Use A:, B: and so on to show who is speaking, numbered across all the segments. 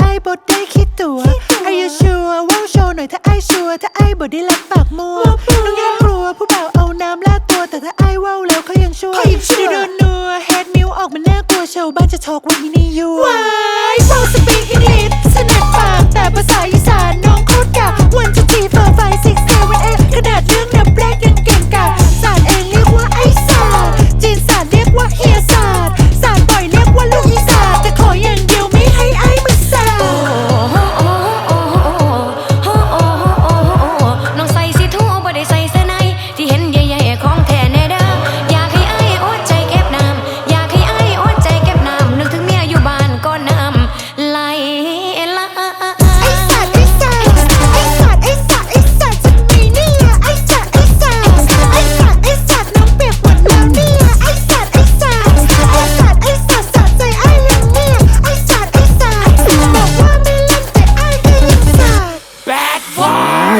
A: ไอ้บดได้คิดตัวไอ้ยชัวว่าวโชว์หน่อยถ้าไอ้ชัวถ้าไอ้บดได้รับปากมัวน้องแย่กลัวผู้บ่าวเอาน้ำลาดตัวแต่ถ้าไอ้ว่าวแล้วเขายังช่วยดูดูนัวเฮดมิวออกมาน่ากลัวชาวบ้านจะทอกวันนี้นี่ยูว้ายว่าวสปีกอังกฤษสนัดปากแต่ภาษาอีสานน้องโคตรกะวันจะทีเฟอร์ไฟซิกเซเว่นเอขนาดเรื่องนับแรกยังเก่งกะศาสตร์เองเรียกว่าไอ้ศาสตร์จีนศาสตร์เรียกว่าเฮีย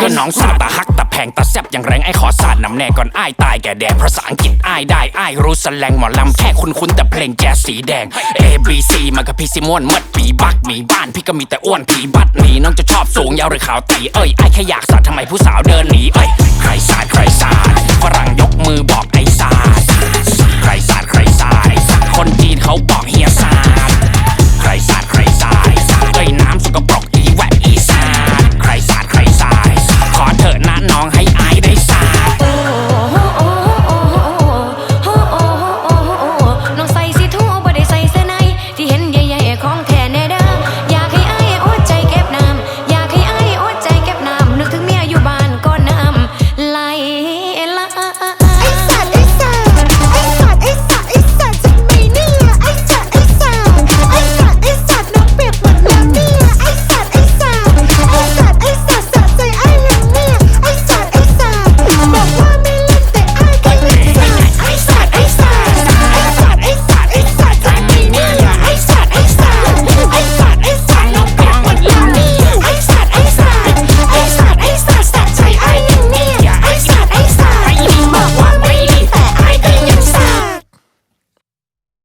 A: ก็น้องสาวตา
B: ฮักตาแพงตาแซบอย่างแรงไอ้ขอสาดน้ำแน่ก่อนไอ้ายตายแก่แดดภาษาอังกฤษไอ้ายได้ไอ้ายรู้สแลงหมอลำแค่คุ้นคุ้นๆแต่เพลงแจ๊สสีแดง A B C มากับพี่ซิมอนมัดปีบักมีบ้านพี่ก็มีแต่อ้วนผีบัดหนีน้องจะชอบสูงยาวหรือขาวตีเอ้ยไอ้แค่อยากสาดทำไมผู้สาวเดินหนีเอ้ย